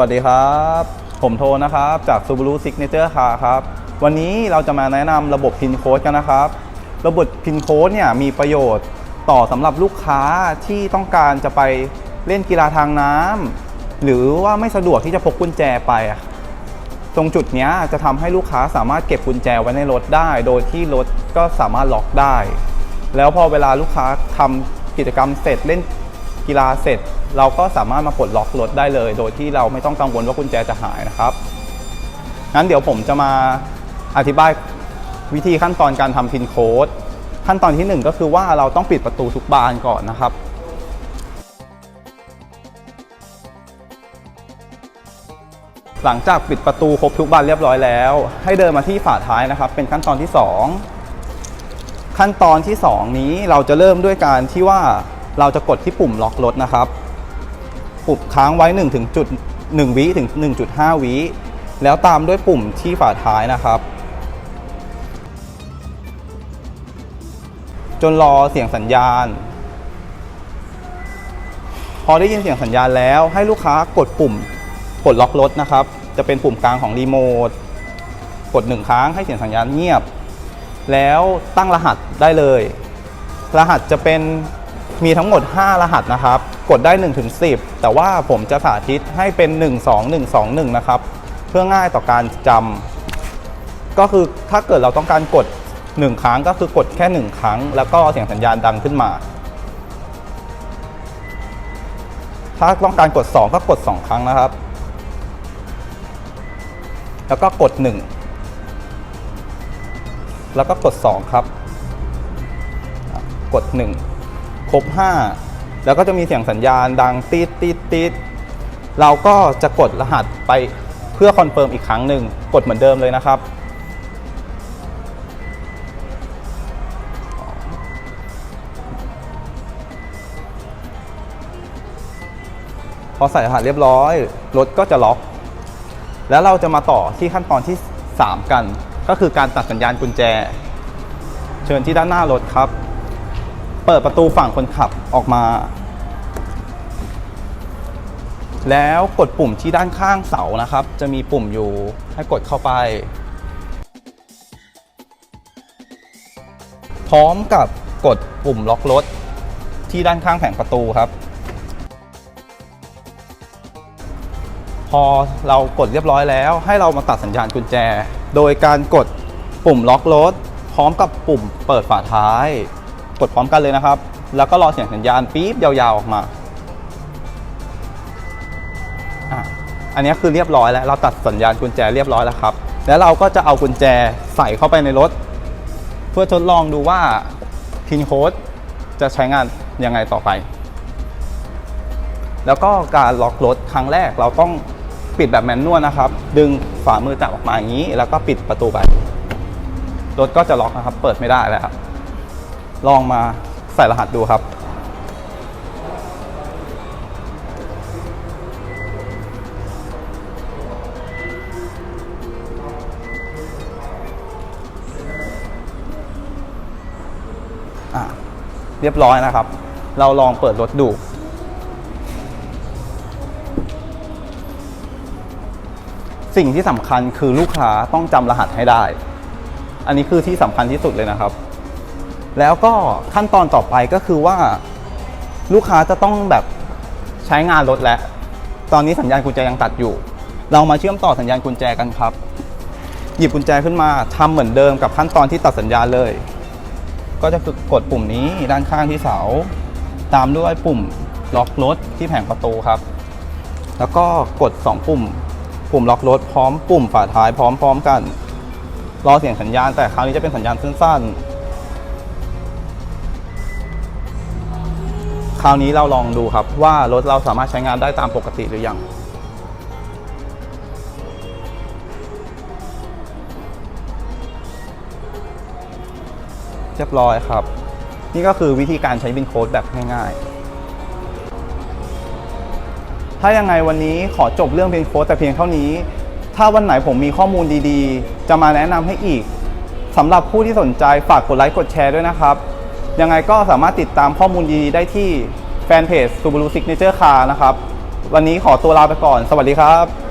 วัสดีครับ ผมโทนะครับ จาก Subaru Signature Car ครับ วันนี้เราจะมาแนะนำระบบพินโค้ดกันนะครับ ระบบพินโค้ดเนี่ยมีประโยชน์ต่อสำหรับลูกค้าที่ต้องการจะไปเล่นกีฬาทางน้ำหรือว่าไม่สะดวกที่จะพกกุญแจไป ตรงจุดนี้จะทำให้ลูกค้าสามารถเก็บกุญแจไว้ในรถได้ โดยที่รถก็สามารถล็อกได้ แล้วพอเวลาลูกค้าทำกิจกรรมเสร็จเล่นกีฬาเสร็จ เราก็สามารถมาปลดล็อกรถได้เลย โดยที่เราไม่ต้องกังวลว่ากุญแจจะหายนะครับงั้นเดี๋ยวผมจะมาอธิบายวิธีขั้นตอนการทำพินโค้ดขั้นตอนที่หนึ่งก็คือว่าเราต้องปิดประตูทุกบานก่อนนะครับ หลังจากปิดประตูครบทุกบานเรียบร้อยแล้ว ให้เดินมาที่ฝาท้ายนะครับ เป็นขั้นตอนที่สองขั้นตอนที่ 2 นี้เราจะเริ่มด้วยการที่ว่าเราจะกดที่ปุ่มล็อกรถนะครับ ปุ่มค้างไว้1ถึงจุด1วิถึง 1.5 วิแล้วตามด้วยปุ่มที่ฝาท้ายนะครับ จนรอเสียงสัญญาณ พอได้ยินเสียงสัญญาณแล้วให้ลูกค้ากดปุ่มปลดล็อกรถนะครับ จะเป็นปุ่มกลางของรีโมทกดหนึ่งครั้งให้เสียงสัญญาณเงียบ แล้วตั้งรหัสได้เลย รหัสจะเป็น มีทั้งหมด 5 รหัสนะครับ กดได้1ถึง10 แต่ว่าผมจะสาธิตให้เป็น 1 2 1 2 1 นะครับ เพื่อง่ายต่อการจำก็คือถ้าเกิดเราต้องการกด 1 ครั้งก็คือกดแค่ 1 ครั้ง แล้วก็เสียงสัญญาณดังขึ้นมา ถ้าต้องการกด 2 ก็กด 2 ครั้งนะครับ แล้วก็กด 1 แล้วก็กด 2 ครับ กด 1 ครบ 5 แล้วก็จะมีเสียงสัญญาณดังตีดตีดตีดเราก็จะกดรหัสไปเพื่อคอนเฟิร์มอีกครั้งหนึ่งกดเหมือนเดิมเลยนะครับ พอใส่รหัสเรียบร้อย รถก็จะล็อก แล้วเราจะมาต่อที่ขั้นตอนที่ 3 กัน ก็คือการตัดสัญญาณกุญแจ เชิญที่ด้านหน้ารถครับ เปิดประตูฝั่งคนขับออกมา แล้วกดปุ่มที่ด้านข้างเสานะครับ จะมีปุ่มอยู่ให้กดเข้าไป พร้อมกับกดปุ่มล็อกรถที่ด้านข้างแผงประตูครับ พอเรากดเรียบร้อยแล้วให้เรามาตัดสัญญาณกุญแจ โดยการกดปุ่มล็อกรถพร้อมกับปุ่มเปิดฝาท้าย กดพร้อมกันเลยนะครับ แล้วก็รอเสียงสัญญาณปี๊บยาวๆออกมาอันนี้คือเรียบร้อยแล้ว เราตัดสัญญาณกุญแจเรียบร้อยแล้วครับ แล้วเราก็จะเอากุญแจใส่เข้าไปในรถ เพื่อทดลองดูว่าพินโค้ดจะใช้งานยังไงต่อไป แล้วก็การล็อกรถครั้งแรกเราต้องปิดแบบแมนนวลนะครับ ดึงฝ่ามือจับออกมาอย่างนี้ แล้วก็ปิดประตูไป รถก็จะล็อกนะครับ เปิดไม่ได้แล้วครับ ลองมาใส่รหัสดูครับอะเรียบร้อยนะครับ เราลองเปิดรถดูสิ่งที่สำคัญคือลูกค้าต้องจำรหัสให้ได้ อันนี้คือที่สำคัญที่สุดเลยนะครับ แล้วก็ขั้นตอนต่อไปก็คือว่าลูกค้าจะต้องแบบใช้งานรถแล้ว ตอนนี้สัญญาณกุญแจยังตัดอยู่ เรามาเชื่อมต่อสัญญาณกุญแจกันครับ หยิบกุญแจขึ้นมาทำเหมือนเดิมกับขั้นตอนที่ตัดสัญญาณเลย ก็จะคือกดปุ่มนี้ด้านข้างที่เสา ตามด้วยปุ่มล็อกรถที่แผงประตูครับ แล้วก็กด 2 ปุ่ม ปุ่มล็อกรถพร้อมปุ่มฝาท้ายพร้อมๆกัน รอเสียงสัญญาณแต่คราวนี้จะเป็นสัญญาณสั้นๆ ราวนี้เราลองดูครับว่ารถเราสามารถใช้งานได้ตามปกติหรือยังเรียบร้อยครับ นี่ก็คือวิธีการใช้บินโค้ดแบบง่ายๆ ถ้ายังไงวันนี้ขอจบเรื่องบินโค้ดแต่เพียงเท่านี้ ถ้าวันไหนผมมีข้อมูลดีๆ จะมาแนะนำให้อีกสำหรับผู้ที่สนใจฝากกดไลค์กดแชร์ด้วยนะครับ ยังไงก็สามารถติดตามข้อมูลดีๆได้ที่แฟนเพจ Subaru Signature Car นะครับ วันนี้ขอตัวลาไปก่อน สวัสดีครับ